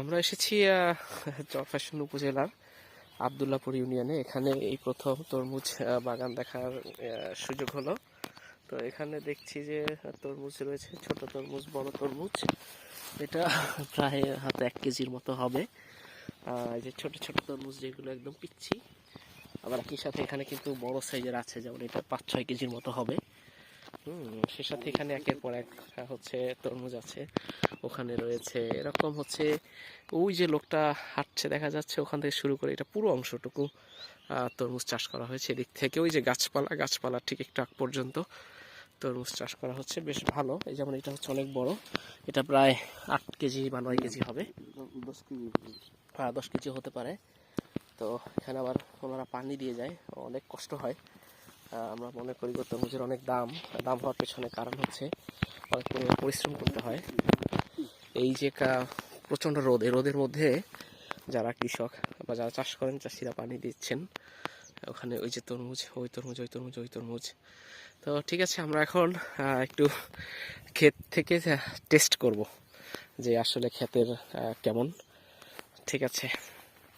আমরা এসেছি চরফ্যাশন উপজেলার আবদুল্লাপুর ইউনিয়নে। এখানে এই প্রথম তরমুজ বাগান দেখার সুযোগ হলো। তো এখানে দেখছি যে, তরমুজ রয়েছে, ছোট তরমুজ, বড় তরমুজ। এটা প্রায় হাতে এক কেজির মতো হবে। যে ছোট ছোট তরমুজ যেগুলো একদম পিচ্ছি। আবার একই সাথে এখানে কিন্তু বড় সাইজের আছে, যেমন এটা পাঁচ ছয় কেজির মতো হবে। সে সাথে এখানে একের পর এক হচ্ছে তরমুজ আছে। ওখানে রয়েছে এরকম হচ্ছে ওই যে লোকটা হাঁটছে দেখা যাচ্ছে ওখান থেকে শুরু করে এটা পুরো অংশটুকু তরমুজ চাষ করা হয়েছে এদিক থেকে। ওই যে গাছপালা গাছপালা ঠিক একটু আগ পর্যন্ত তরমুজ চাষ করা হচ্ছে বেশ ভালো। এই যেমন এটা হচ্ছে অনেক বড় এটা প্রায় আট কেজি বা নয় কেজি হবে। দশ কেজি। হ্যাঁ দশ কেজি হতে পারে। তো এখানে আবার ওনারা পানি দিয়ে যায় অনেক কষ্ট হয়। আমরা মনে করি তরমুজের অনেক দাম। দাম হওয়ার পেছনে কারণ হচ্ছে অনেক পরিমাণ পরিশ্রম করতে হয়। এই যে প্রচণ্ড রোদ, এই রোদের মধ্যে যারা কৃষক বা যারা চাষ করেন, চাষিরা পানি দিচ্ছেন, ওখানে ওই যে তরমুজ, ওই তরমুজ ওই তরমুজ ওই তরমুজ। তো ঠিক আছে, আমরা এখন একটু ক্ষেত থেকে টেস্ট করব যে আসলে ক্ষেতের কেমন। ঠিক আছে।